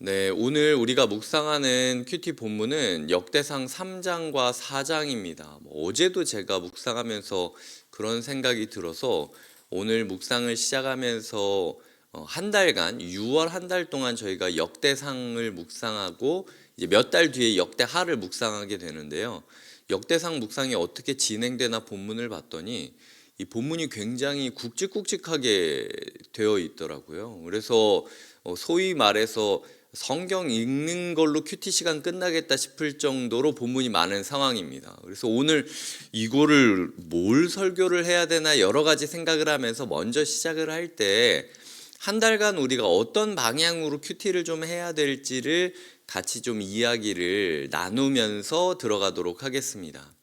네, 오늘 우리가 묵상하는 큐티 본문은 역대상 3장과 4장입니다. 뭐 어제도 제가 묵상하면서 그런 생각이 들어서 오늘 묵상을 시작하면서 어, 한 달간 6월 한 달 동안 저희가 역대상을 묵상하고 이제 몇 달 뒤에 역대하를 묵상하게 되는데요. 역대상 묵상이 어떻게 진행되나 본문을 봤더니 이 본문이 굉장히 굵직굵직하게 되어 있더라고요. 그래서 어, 소위 말해서 성경 읽는 걸로 큐티 시간 끝나겠다 싶을 정도로 본문이 많은 상황입니다. 그래서 오늘 이거를 뭘 설교를 해야 되나 여러 가지 생각을 하면서 먼저 시작을 할 때 한 달간 우리가 어떤 방향으로 큐티를 좀 해야 될지를 같이 좀 이야기를 나누면서 들어가도록 하겠습니다.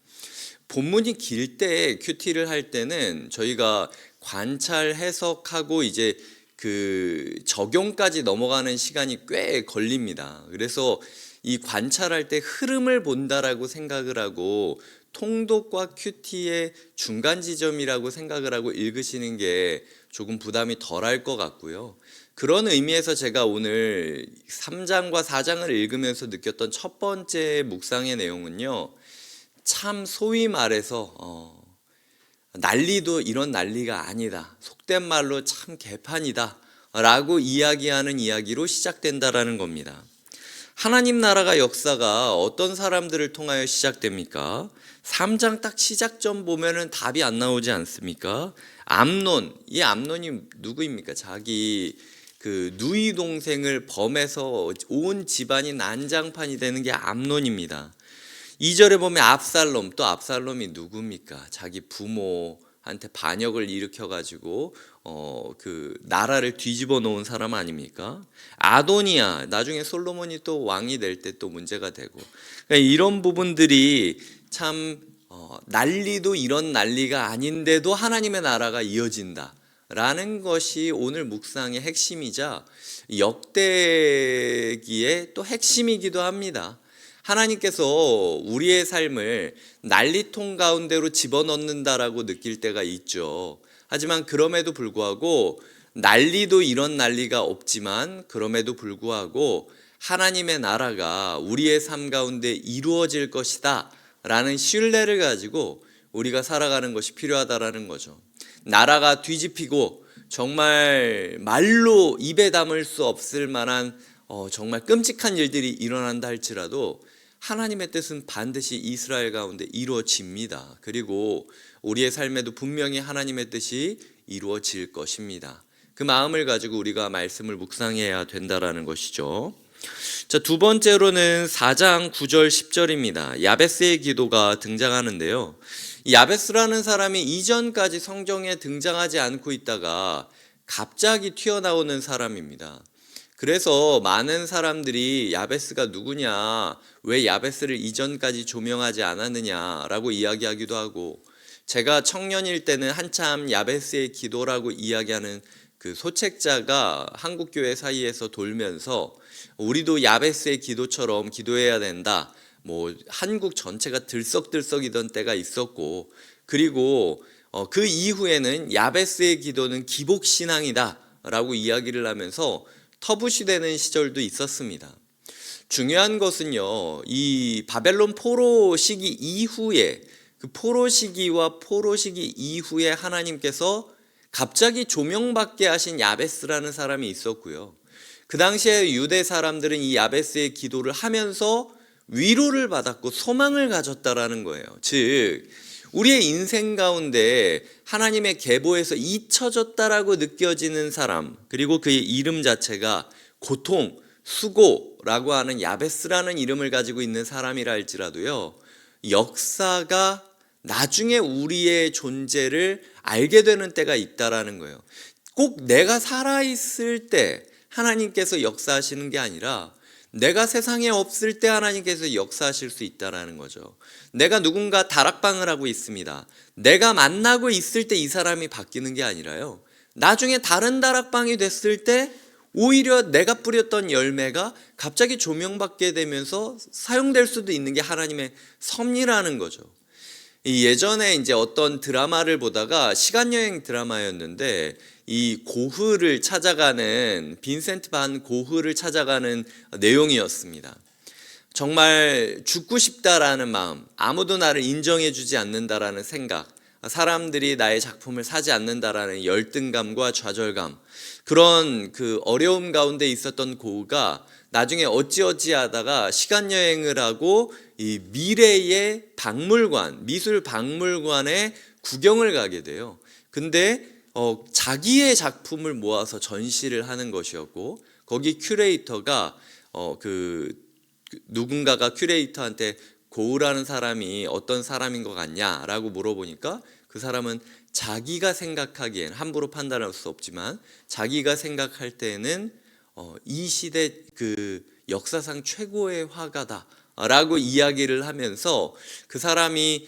본문이 길 때 큐티를 할 때는 저희가 관찰 해석하고 이제 그 적용까지 넘어가는 시간이 꽤 걸립니다. 그래서 이 관찰할 때 흐름을 본다라고 생각을 하고 통독과 큐티의 중간 지점이라고 생각을 하고 읽으시는 게 조금 부담이 덜할 것 같고요. 그런 의미에서 제가 오늘 3장과 4장을 읽으면서 느꼈던 첫 번째 묵상의 내용은요. 참 소위 말해서 어, 난리도 이런 난리가 아니다. 속된 말로 참 개판이다. 라고 이야기하는 이야기로 시작된다라는 겁니다. 하나님 나라가 역사가 어떤 사람들을 통하여 시작됩니까? 3장 딱 시작점 보면은 답이 안 나오지 않습니까? 암론, 이 암론이 누구입니까? 자기 그 누이 동생을 범해서 온 집안이 난장판이 되는 게 암론입니다. 2절에 보면 압살롬 또 압살롬이 누굽니까? 자기 부모한테 반역을 일으켜 가지고 어 그 나라를 뒤집어 놓은 사람 아닙니까? 아도니아 나중에 솔로몬이 또 왕이 될 때 또 문제가 되고 그러니까 이런 부분들이 참 어, 난리도 이런 난리가 아닌데도 하나님의 나라가 이어진다 라는 것이 오늘 묵상의 핵심이자 역대기의 또 핵심이기도 합니다. 하나님께서 우리의 삶을 난리통 가운데로 집어넣는다라고 느낄 때가 있죠. 하지만 그럼에도 불구하고 난리도 이런 난리가 없지만 그럼에도 불구하고 하나님의 나라가 우리의 삶 가운데 이루어질 것이다 라는 신뢰를 가지고 우리가 살아가는 것이 필요하다라는 거죠. 나라가 뒤집히고 정말 말로 입에 담을 수 없을 만한 어, 정말 끔찍한 일들이 일어난다 할지라도 하나님의 뜻은 반드시 이스라엘 가운데 이루어집니다. 그리고 우리의 삶에도 분명히 하나님의 뜻이 이루어질 것입니다. 그 마음을 가지고 우리가 말씀을 묵상해야 된다라는 것이죠. 자, 두 번째로는 4장 9절 10절입니다. 야베스의 기도가 등장하는데요. 이 야베스라는 사람이 이전까지 성경에 등장하지 않고 있다가 갑자기 튀어나오는 사람입니다. 그래서 많은 사람들이 야베스가 누구냐, 왜 야베스를 이전까지 조명하지 않았느냐라고 이야기하기도 하고, 제가 청년일 때는 한참 야베스의 기도라고 이야기하는 그 소책자가 한국 교회 사이에서 돌면서 우리도 야베스의 기도처럼 기도해야 된다. 뭐 한국 전체가 들썩들썩이던 때가 있었고, 그리고 어, 그 이후에는 야베스의 기도는 기복 신앙이다 라고 이야기를 하면서 터부시되는 시절도 있었습니다. 중요한 것은요, 이 바벨론 포로 시기 이후에 그 포로 시기와 포로 시기 이후에 하나님께서 갑자기 조명받게 하신 야베스라는 사람이 있었고요. 그 당시에 유대 사람들은 이 야베스의 기도를 하면서 위로를 받았고 소망을 가졌다라는 거예요. 즉 우리의 인생 가운데 하나님의 계보에서 잊혀졌다라고 느껴지는 사람, 그리고 그의 이름 자체가 고통, 수고라고 하는 야베스라는 이름을 가지고 있는 사람이라 할지라도요, 역사가 나중에 우리의 존재를 알게 되는 때가 있다라는 거예요. 꼭 내가 살아있을 때 하나님께서 역사하시는 게 아니라 내가 세상에 없을 때 하나님께서 역사하실 수 있다라는 거죠. 내가 누군가 다락방을 하고 있습니다. 내가 만나고 있을 때 이 사람이 바뀌는 게 아니라요. 나중에 다른 다락방이 됐을 때 오히려 내가 뿌렸던 열매가 갑자기 조명받게 되면서 사용될 수도 있는 게 하나님의 섭리라는 거죠. 이 예전에 이제 어떤 드라마를 보다가 시간 여행 드라마였는데 이 고흐를 찾아가는 빈센트 반 고흐를 찾아가는 내용이었습니다. 정말 죽고 싶다라는 마음, 아무도 나를 인정해 주지 않는다라는 생각, 사람들이 나의 작품을 사지 않는다라는 열등감과 좌절감, 그런 그 어려움 가운데 있었던 고우가 나중에 어찌어찌 하다가 시간 여행을 하고 이 미래의 박물관, 미술 박물관에 구경을 가게 돼요. 근데 어, 자기의 작품을 모아서 전시를 하는 것이었고 거기 큐레이터가 어, 그그 누군가가 큐레이터한테 고우라는 사람이 어떤 사람인 것 같냐라고 물어보니까 그 사람은 자기가 생각하기엔 함부로 판단할 수 없지만 자기가 생각할 때는 어, 이 시대 그 역사상 최고의 화가다라고 이야기를 하면서 그 사람이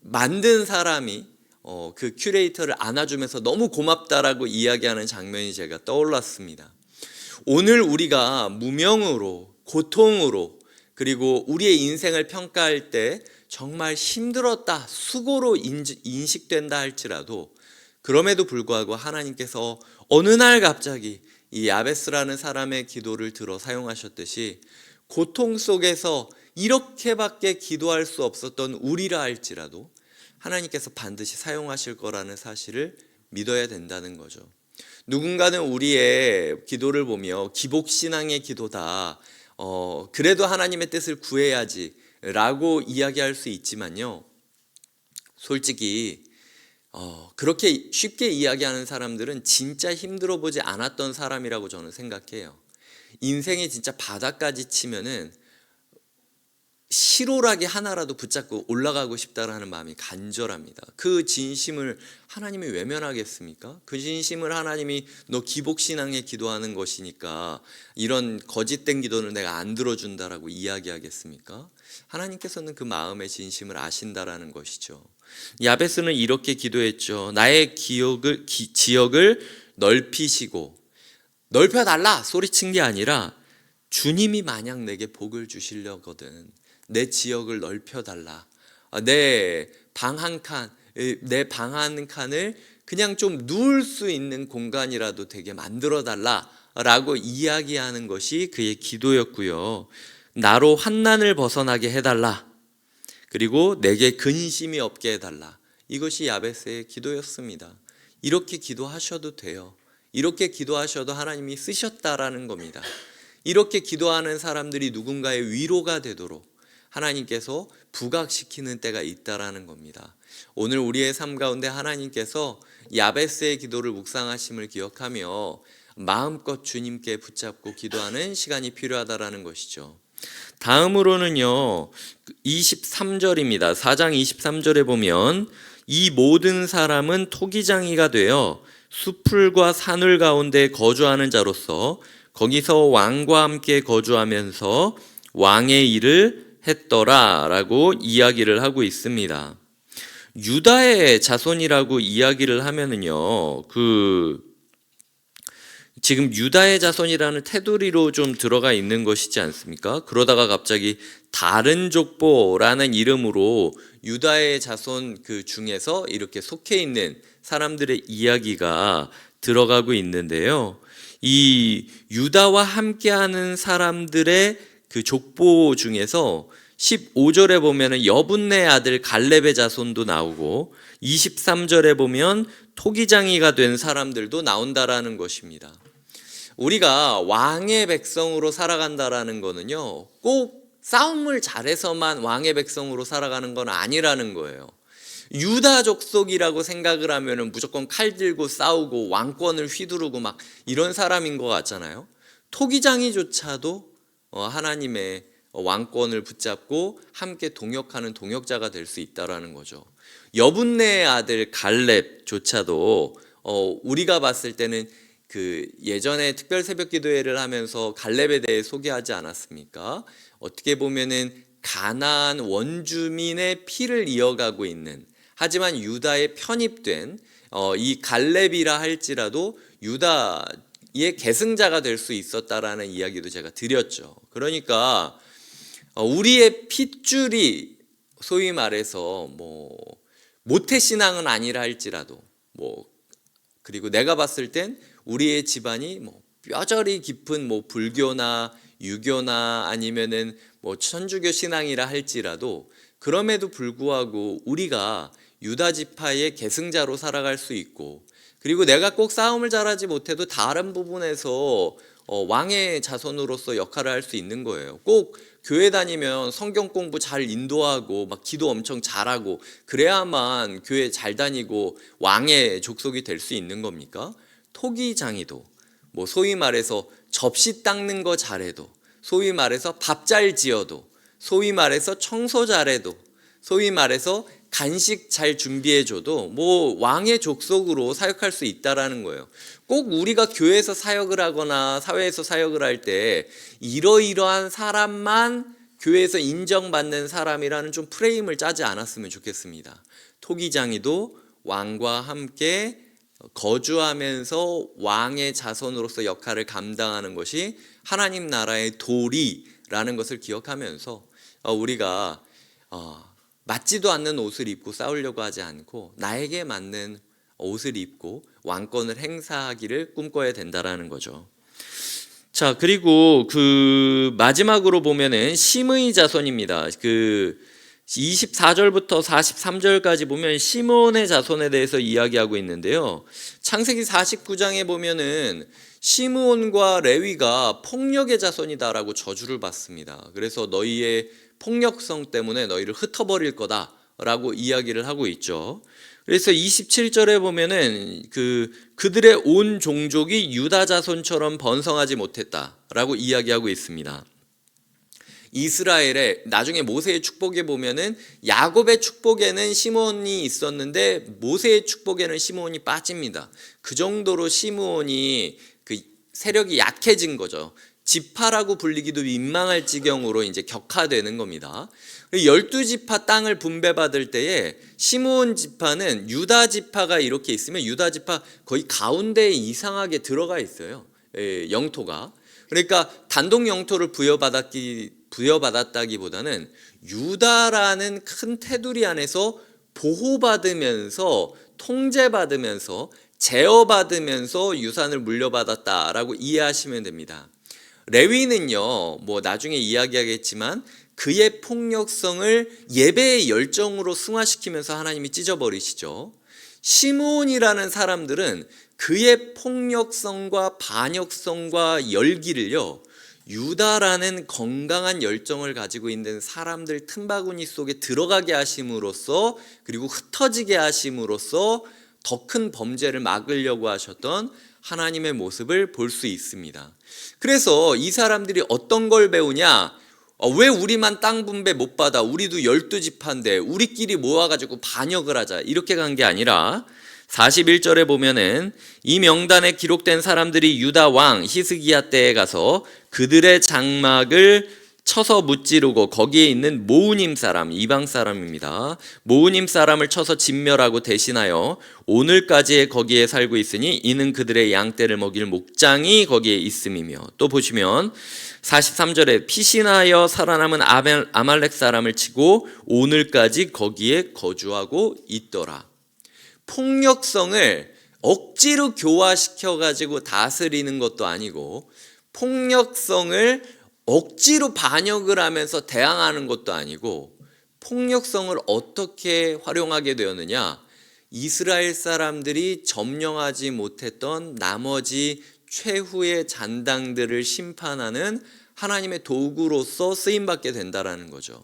만든 사람이 어, 그 큐레이터를 안아주면서 너무 고맙다라고 이야기하는 장면이 제가 떠올랐습니다. 오늘 우리가 무명으로 고통으로 그리고 우리의 인생을 평가할 때 정말 힘들었다, 수고로 인식된다 할지라도 그럼에도 불구하고 하나님께서 어느 날 갑자기 이 야베스라는 사람의 기도를 들어 사용하셨듯이 고통 속에서 이렇게밖에 기도할 수 없었던 우리라 할지라도 하나님께서 반드시 사용하실 거라는 사실을 믿어야 된다는 거죠. 누군가는 우리의 기도를 보며 기복신앙의 기도다. 어, 그래도 하나님의 뜻을 구해야지. 라고 이야기할 수 있지만요. 솔직히, 어, 그렇게 쉽게 이야기하는 사람들은 진짜 힘들어 보지 않았던 사람이라고 저는 생각해요. 인생이 진짜 바닥까지 치면은 실오라기 하나라도 붙잡고 올라가고 싶다라는 마음이 간절합니다. 그 진심을 하나님이 외면하겠습니까? 그 진심을 하나님이 너 기복신앙에 기도하는 것이니까 이런 거짓된 기도는 내가 안 들어준다라고 이야기하겠습니까? 하나님께서는 그 마음의 진심을 아신다라는 것이죠. 야베스는 이렇게 기도했죠. 나의 기억을 기- 지역을 넓히시고 넓혀달라 소리친 게 아니라 주님이 만약 내게 복을 주시려거든 내 지역을 넓혀달라 아, 내방 한 칸, 내 방 한 칸을 그냥 좀 누울 수 있는 공간이라도 되게 만들어 달라 라고 이야기하는 것이 그의 기도였고요. 나로 환난을 벗어나게 해달라. 그리고 내게 근심이 없게 해달라. 이것이 야베스의 기도였습니다. 이렇게 기도하셔도 돼요. 이렇게 기도하셔도 하나님이 쓰셨다라는 겁니다. 이렇게 기도하는 사람들이 누군가의 위로가 되도록 하나님께서 부각시키는 때가 있다라는 겁니다. 오늘 우리의 삶 가운데 하나님께서 야베스의 기도를 묵상하심을 기억하며 마음껏 주님께 붙잡고 기도하는 시간이 필요하다라는 것이죠. 다음으로는요. 23절입니다. 4장 23절에 보면 이 모든 사람은 토기장이가 되어 수풀과 산을 가운데 거주하는 자로서 거기서 왕과 함께 거주하면서 왕의 일을 했더라라고 이야기를 하고 있습니다. 유다의 자손이라고 이야기를 하면은요. 그 지금 유다의 자손이라는 테두리로 좀 들어가 있는 것이지 않습니까? 그러다가 갑자기 다른 족보라는 이름으로 유다의 자손 그 중에서 이렇게 속해 있는 사람들의 이야기가 들어가고 있는데요. 이 유다와 함께하는 사람들의 그 족보 중에서 15절에 보면은 여분네 아들 갈렙의 자손도 나오고 23절에 보면 토기장이가 된 사람들도 나온다라는 것입니다. 우리가 왕의 백성으로 살아간다라는 거는요. 꼭 싸움을 잘해서만 왕의 백성으로 살아가는 건 아니라는 거예요. 유다 족 속이라고 생각을 하면은 무조건 칼 들고 싸우고 왕권을 휘두르고 막 이런 사람인 것 같잖아요. 토기장이조차도 어, 하나님의 왕권을 붙잡고 함께 동역하는 동역자가 될 수 있다라는 거죠. 여분네의 아들 갈렙조차도 어, 우리가 봤을 때는 그 예전에 특별 새벽 기도회를 하면서 갈렙에 대해 소개하지 않았습니까? 어떻게 보면은 가나안 원주민의 피를 이어가고 있는 하지만 유다에 편입된 어, 이 갈렙이라 할지라도 유다 의 계승자가 될 수 있었다라는 이야기도 제가 드렸죠. 그러니까 어, 우리의 핏줄이 소위 말해서 뭐 모태 신앙은 아니라 할지라도 뭐 그리고 내가 봤을 땐 우리의 집안이 뭐 뼈저리 깊은 뭐 불교나 유교나 아니면은 뭐 천주교 신앙이라 할지라도 그럼에도 불구하고 우리가 유다 지파의 계승자로 살아갈 수 있고 그리고 내가 꼭 싸움을 잘하지 못해도 다른 부분에서 어, 왕의 자손으로서 역할을 할 수 있는 거예요. 꼭 교회 다니면 성경 공부 잘 인도하고 막 기도 엄청 잘하고 그래야만 교회 잘 다니고 왕의 족속이 될 수 있는 겁니까? 토기장이도 뭐 소위 말해서 접시 닦는 거 잘해도 소위 말해서 밥 잘 지어도 소위 말해서 청소 잘해도 소위 말해서 간식 잘 준비해줘도 뭐 왕의 족속으로 사역할 수 있다라는 거예요. 꼭 우리가 교회에서 사역을 하거나 사회에서 사역을 할 때 이러이러한 사람만 교회에서 인정받는 사람이라는 좀 프레임을 짜지 않았으면 좋겠습니다. 토기장이도 왕과 함께 거주하면서 왕의 자손으로서 역할을 감당하는 것이 하나님 나라의 도리라는 것을 기억하면서 어, 우리가 어, 맞지도 않는 옷을 입고 싸우려고 하지 않고 나에게 맞는 옷을 입고 왕권을 행사하기를 꿈꿔야 된다라는 거죠. 자, 그리고 그 마지막으로 보면은 심의 자손입니다. 그 24절부터 43절까지 보면 시몬의 자손에 대해서 이야기하고 있는데요. 창세기 49장에 보면은 시므온과 레위가 폭력의 자손이다라고 저주를 받습니다. 그래서 너희의 폭력성 때문에 너희를 흩어버릴 거다라고 이야기를 하고 있죠. 그래서 27절에 보면은 그 그들의 온 종족이 유다 자손처럼 번성하지 못했다라고 이야기하고 있습니다. 이스라엘의 나중에 모세의 축복에 보면은 야곱의 축복에는 시므온이 있었는데 모세의 축복에는 시므온이 빠집니다. 그 정도로 시므온이 그 세력이 약해진 거죠. 지파라고 불리기도 민망할 지경으로 이제 격화되는 겁니다. 열두 지파 땅을 분배받을 때에 시므온 지파는 유다 지파가 이렇게 있으면 유다 지파 거의 가운데에 이상하게 들어가 있어요. 예, 영토가. 그러니까 단독 영토를 부여받았기 부여받았다기보다는 유다라는 큰 테두리 안에서 보호받으면서 통제받으면서 제어받으면서 유산을 물려받았다라고 이해하시면 됩니다. 레위는요, 뭐 나중에 이야기하겠지만 그의 폭력성을 예배의 열정으로 승화시키면서 하나님이 찢어버리시죠. 시므온이라는 사람들은 그의 폭력성과 반역성과 열기를요, 유다라는 건강한 열정을 가지고 있는 사람들 틈바구니 속에 들어가게 하심으로써 그리고 흩어지게 하심으로써 더 큰 범죄를 막으려고 하셨던 하나님의 모습을 볼 수 있습니다. 그래서 이 사람들이 어떤 걸 배우냐? 어, 왜 우리만 땅 분배 못 받아? 우리도 열두 지파인데 우리끼리 모아가지고 반역을 하자. 이렇게 간 게 아니라 41절에 보면은 이 명단에 기록된 사람들이 유다 왕 히스기야 때에 가서 그들의 장막을 쳐서 무찌르고 거기에 있는 모우님 사람 이방 사람입니다. 모우님 사람을 쳐서 진멸하고 대신하여 오늘까지 거기에 살고 있으니 이는 그들의 양떼를 먹일 목장이 거기에 있음이며 또 보시면 43절에 피신하여 살아남은 아말렉 사람을 치고 오늘까지 거기에 거주하고 있더라. 폭력성을 억지로 교화시켜 가지고 다스리는 것도 아니고 폭력성을 억지로 반역을 하면서 대항하는 것도 아니고 폭력성을 어떻게 활용하게 되었느냐? 이스라엘 사람들이 점령하지 못했던 나머지 최후의 잔당들을 심판하는 하나님의 도구로서 쓰임 받게 된다라는 거죠.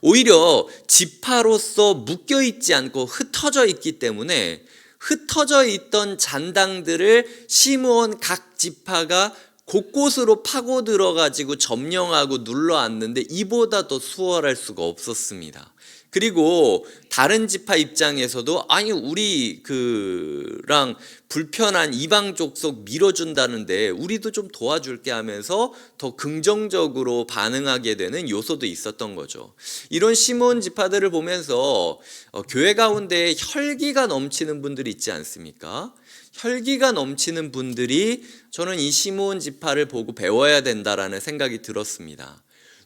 오히려 지파로서 묶여 있지 않고 흩어져 있기 때문에 흩어져 있던 잔당들을 시므온 각 지파가 곳곳으로 파고 들어가지고 점령하고 눌러 앉는데 이보다 더 수월할 수가 없었습니다. 그리고 다른 지파 입장에서도 아니 우리 그랑 불편한 이방 족속 밀어준다는데 우리도 좀 도와줄게 하면서 더 긍정적으로 반응하게 되는 요소도 있었던 거죠. 이런 시몬 지파들을 보면서 어, 교회 가운데 혈기가 넘치는 분들이 있지 않습니까? 혈기가 넘치는 분들이 저는 이 시몬 지파를 보고 배워야 된다라는 생각이 들었습니다.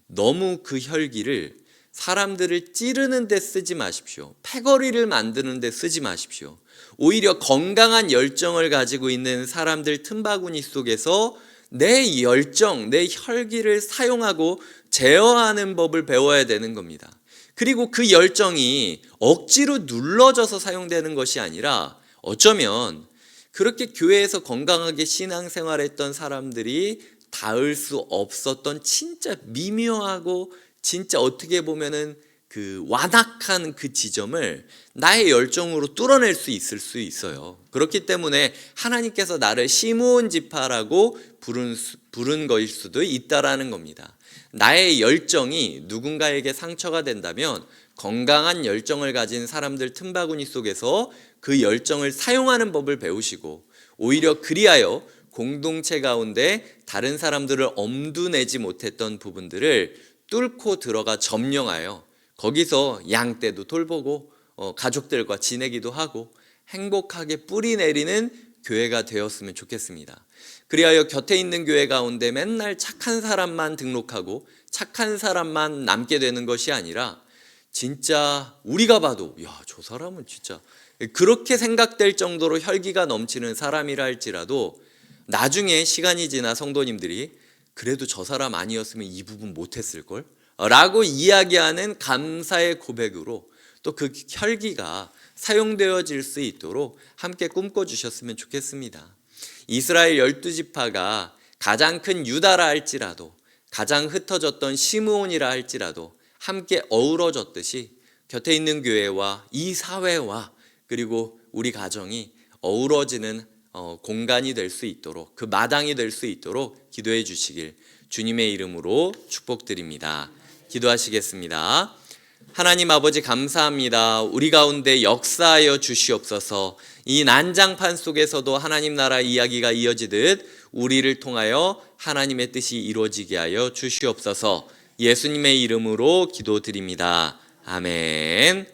너무 그 혈기를 사람들을 찌르는 데 쓰지 마십시오. 패거리를 만드는 데 쓰지 마십시오. 오히려 건강한 열정을 가지고 있는 사람들 틈바구니 속에서 내 열정, 내 혈기를 사용하고 제어하는 법을 배워야 되는 겁니다. 그리고 그 열정이 억지로 눌러져서 사용되는 것이 아니라 어쩌면 그렇게 교회에서 건강하게 신앙생활했던 사람들이 닿을 수 없었던 진짜 미묘하고 진짜 어떻게 보면은 그 완악한 그 지점을 나의 열정으로 뚫어낼 수 있을 수 있어요. 그렇기 때문에 하나님께서 나를 시므온 지파라고 부른 수- 부른 것일 수도 있다라는 겁니다. 나의 열정이 누군가에게 상처가 된다면 건강한 열정을 가진 사람들 틈바구니 속에서 그 열정을 사용하는 법을 배우시고 오히려 그리하여 공동체 가운데 다른 사람들을 엄두내지 못했던 부분들을 뚫고 들어가 점령하여 거기서 양떼도 돌보고 어, 가족들과 지내기도 하고 행복하게 뿌리 내리는 교회가 되었으면 좋겠습니다. 그리하여 곁에 있는 교회 가운데 맨날 착한 사람만 등록하고 착한 사람만 남게 되는 것이 아니라 진짜 우리가 봐도 야, 저 사람은 진짜 그렇게 생각될 정도로 혈기가 넘치는 사람이라 할지라도 나중에 시간이 지나 성도님들이 그래도 저 사람 아니었으면 이 부분 못했을 걸 라고 이야기하는 감사의 고백으로 또 그 혈기가 사용되어질 수 있도록 함께 꿈꿔 주셨으면 좋겠습니다. 이스라엘 열두 지파가 가장 큰 유다라 할지라도 가장 흩어졌던 시므온이라 할지라도 함께 어우러졌듯이 곁에 있는 교회와 이 사회와 그리고 우리 가정이 어우러지는 어, 공간이 될 수 있도록 그 마당이 될 수 있도록 기도해 주시길 주님의 이름으로 축복드립니다. 기도하시겠습니다. 하나님 아버지 감사합니다. 우리 가운데 역사하여 주시옵소서. 이 난장판 속에서도 하나님 나라 이야기가 이어지듯 우리를 통하여 하나님의 뜻이 이루어지게 하여 주시옵소서. 예수님의 이름으로 기도드립니다. 아멘.